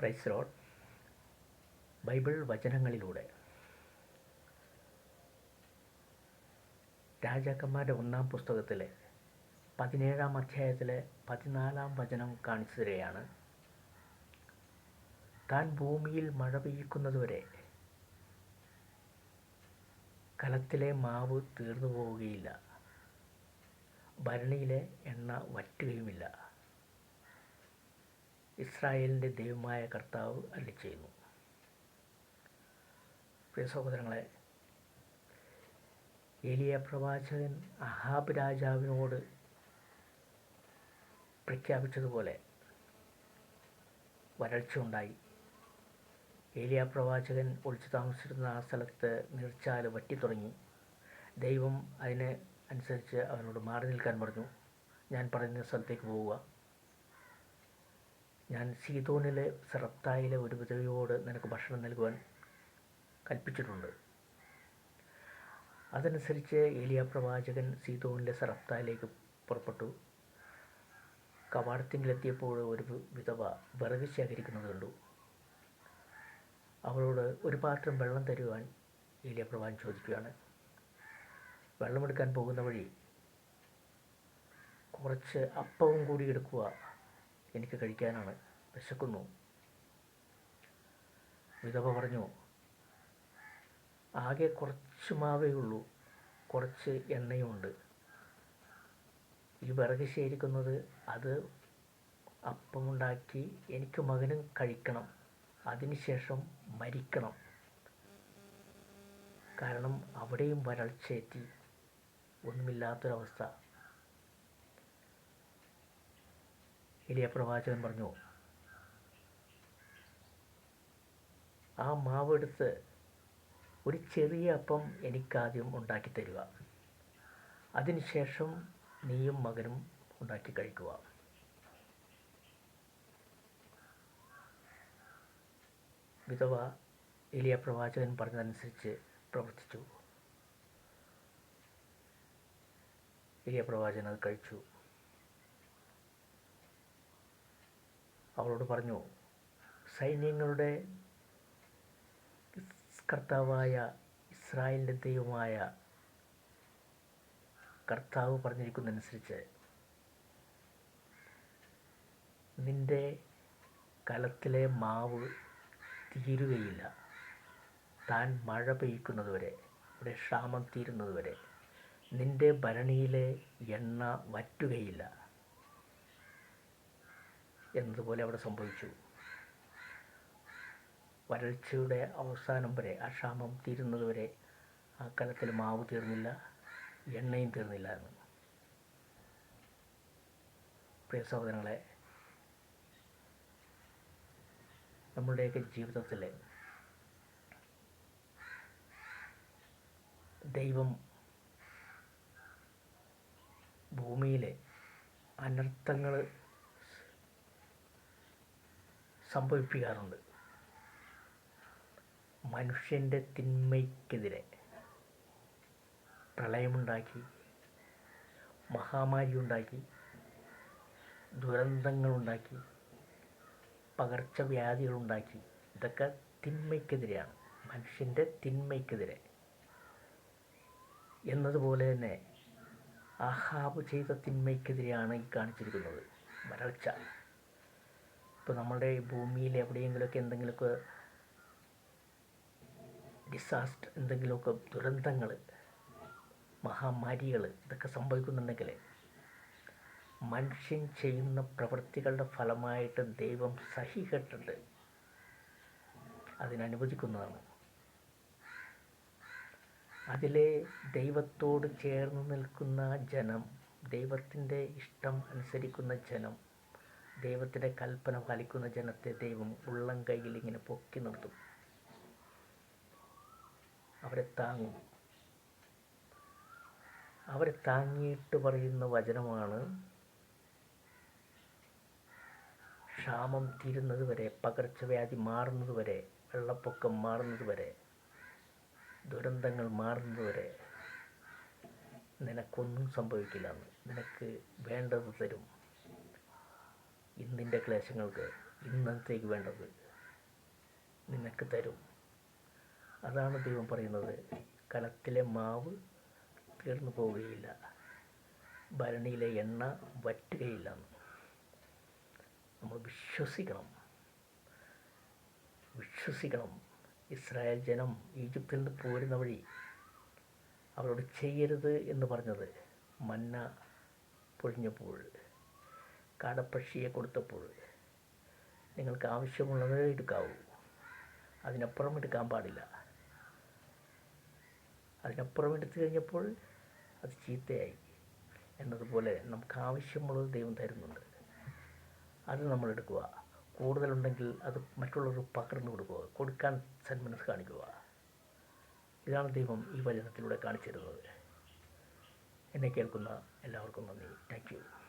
Price road Bible വചനങ്ങളിലൂടെ. രാജാക്കന്മാരുടെ ഒന്നാം പുസ്തകത്തിലെ പതിനേഴാം അധ്യായത്തിലെ പതിനാലാം വചനം കാണിച്ചു തരികയാണ് താൻ ഭൂമിയിൽ മഴ പെയ്യിക്കുന്നതുവരെ കലത്തിലെ മാവ് തീർന്നു പോവുകയില്ല. ഭരണിയിലെ എണ്ണ വറ്റുകയുമില്ല. ഇസ്രായേലിന്റെ ദൈവമായ കർത്താവ് അല്ലി ചെയ്യുന്നു. പ്രിയ സഹോദരങ്ങളെ ഏലിയ പ്രവാചകൻ അഹാബ് രാജാവിനോട് പ്രഖ്യാപിച്ചതുപോലെ വരൾച്ച ഉണ്ടായി. ഏലിയ പ്രവാചകൻ ഒളിച്ചു താമസിച്ചിരുന്ന ആ സ്ഥലത്ത് നീർച്ചാൽ വറ്റിത്തുടങ്ങി ദൈവം അതിന് അനുസരിച്ച് അവനോട് മാറി നിൽക്കാൻ പറഞ്ഞു. ഞാൻ പറയുന്ന സ്ഥലത്തേക്ക് പോവുക. ഞാൻ സീതോനിലെ സെറപ്തായിലെ ഒരു വിധവയോട് നിനക്ക് ഭക്ഷണം നൽകുവാൻ കൽപ്പിച്ചിട്ടുണ്ട്. അതനുസരിച്ച് ഏലിയ പ്രവാചകൻ സീതോനിലെ സെറപ്തായിലേക്ക് പുറപ്പെട്ടു. കവാടത്തിങ്കിലെത്തിയപ്പോൾ ഒരു വിധവ വിറക് ശേഖരിക്കുന്നത് കണ്ടു. അവളോട് ഒരു പാത്രം വെള്ളം തരുവാൻ ഏലിയ പ്രവാൻ ചോദിക്കുകയാണ്. വെള്ളമെടുക്കാൻ പോകുന്ന വഴി കുറച്ച് അപ്പവും കൂടി എടുക്കുക എനിക്ക് കഴിക്കാനാണ് വിശക്കുന്നു. വിധവ പറഞ്ഞു ആകെ കുറച്ച് മാവേ ഉള്ളൂ കുറച്ച് എണ്ണയുമുണ്ട്. ഈ വിറക് ശേഖരിക്കുന്നത് അത് അപ്പമുണ്ടാക്കി എനിക്ക് മകനും കഴിക്കണം. അതിനുശേഷം മരിക്കണം. കാരണം അവിടെയും വരൾച്ചയെത്തി. ഒന്നുമില്ലാത്തൊരവസ്ഥ. എലിയ പ്രവാചകൻ പറഞ്ഞു ആ മാവ് എടുത്ത് ഒരു ചെറിയ അപ്പം എനിക്കാദ്യം ഉണ്ടാക്കി തരിക. അതിനുശേഷം നീയും മകനും ഉണ്ടാക്കി കഴിക്കുക വിധവ എലിയ പ്രവാചകൻ പറഞ്ഞതനുസരിച്ച് പ്രവർത്തിച്ചു. എലിയ പ്രവാചകൻ അത് കഴിച്ചു. അവളോട് പറഞ്ഞു സൈന്യങ്ങളുടെ കർത്താവായ ഇസ്രായേലിന്റെ ദൈവമായ കർത്താവ് പറഞ്ഞിരിക്കുന്നതനുസരിച്ച് നിന്റെ കലത്തിലെ മാവ് തീരുകയില്ല. താൻ മഴ പെയ്ക്കുന്നതുവരെ ഇവിടെ ക്ഷാമം തീരുന്നതുവരെ നിന്റെ ഭരണിയിലെ എണ്ണ വറ്റുകയില്ല. എന്നതുപോലെ അവിടെ സംഭവിച്ചു. വരൾച്ചയുടെ അവസാനം വരെ ആ ക്ഷാമം തീരുന്നതുവരെ ആ കലത്തിൽ മാവ് തീർന്നില്ല എണ്ണയും തീർന്നില്ല എന്ന്. പ്രിയ സഹോദരങ്ങളെ നമ്മുടെയൊക്കെ ജീവിതത്തിൽ ദൈവം ഭൂമിയിലെ അനർത്ഥങ്ങൾ സംഭവിപ്പിക്കാറുണ്ട്. മനുഷ്യന്റെ തിന്മയ്ക്കെതിരെ പ്രളയമുണ്ടാക്കി മഹാമാരി ഉണ്ടാക്കി ദുരന്തങ്ങളുണ്ടാക്കി പകർച്ചവ്യാധികളുണ്ടാക്കി ഇതൊക്കെ തിന്മയ്ക്കെതിരെയാണ്. മനുഷ്യന്റെ തിന്മയ്ക്കെതിരെ എന്നതുപോലെ തന്നെ അഹാബ് ചെയ്ത തിന്മയ്ക്കെതിരെയാണ് ഈ കാണിച്ചിരിക്കുന്നത്. വരൾച്ച. ഇപ്പോൾ നമ്മുടെ ഭൂമിയിൽ എവിടെയെങ്കിലുമൊക്കെ എന്തെങ്കിലുമൊക്കെ ഡിസാസ്റ്റർ എന്തെങ്കിലുമൊക്കെ ദുരന്തങ്ങൾ മഹാമാരികൾ ഇതൊക്കെ സംഭവിക്കുന്നുണ്ടെങ്കിൽ മനുഷ്യൻ ചെയ്യുന്ന പ്രവൃത്തികളുടെ ഫലമായിട്ട് ദൈവം സഹികെട്ടിട്ട് അതിനനുവദിക്കുന്നതാണ്. അതിലെ ദൈവത്തോട് ചേർന്ന് നിൽക്കുന്ന ജനം ദൈവത്തിന്റെ ഇഷ്ടം അനുസരിക്കുന്ന ജനം ദൈവത്തിന്റെ കൽപ്പന പാലിക്കുന്ന ജനത്തെ ദൈവം ഉള്ളം കൈയിൽ ഇങ്ങനെ പൊക്കി നിർത്തും. അവരെ താങ്ങും. അവരെ താങ്ങിയിട്ട് പറയുന്ന വചനമാണ് ക്ഷാമം തീരുന്നത് വരെ പകർച്ചവ്യാധി മാറുന്നത് വരെ വെള്ളപ്പൊക്കം മാറുന്നത് വരെ ദുരന്തങ്ങൾ മാറുന്നത് വരെ നിനക്കൊന്നും സംഭവിക്കില്ല നിനക്ക് വേണ്ടത് തരും. ഇന്നിന്റെ ക്ലേശങ്ങൾക്ക് ഇന്നത്തേക്ക് വേണ്ടത് നിനക്ക് തരും. അതാണ് ദൈവം പറയുന്നത്. കലത്തിലെ മാവ് തീർന്നു പോവുകയില്ല. ഭരണിയിലെ എണ്ണ വറ്റുകയില്ല. നമ്മൾ വിശ്വസിക്കണം. വിശ്വസിക്കണം. ഇസ്രായേൽ ജനം ഈജിപ്തിൽ നിന്ന് പോരുന്ന വഴി അവരോട് ചെയ്യരുത് എന്ന് പറഞ്ഞത് മന്ന പൊഴിഞ്ഞപ്പോൾ. കാടപ്പക്ഷിയെ കൊടുത്തപ്പോൾ നിങ്ങൾക്ക് ആവശ്യമുള്ളത് എടുക്കാവൂ. അതിനപ്പുറം എടുക്കാൻ പാടില്ല. അതിനപ്പുറം എടുത്തു കഴിഞ്ഞപ്പോൾ അത് ചീത്തയായി എന്നതുപോലെ നമുക്ക് ആവശ്യമുള്ളത് ദൈവം തരുന്നുണ്ട്. അത് നമ്മൾ എടുക്കുക. കൂടുതലുണ്ടെങ്കിൽ അത് മറ്റുള്ളവർക്ക് പകർന്നു കൊടുക്കുക. കൊടുക്കാൻ സന്മനസ് കാണിക്കുക. ഇതാണ് ദൈവം ഈ വചനത്തിലൂടെ കാണിച്ചിരുന്നത്. എന്നെ കേൾക്കുന്ന എല്ലാവർക്കും നന്ദി. Thank you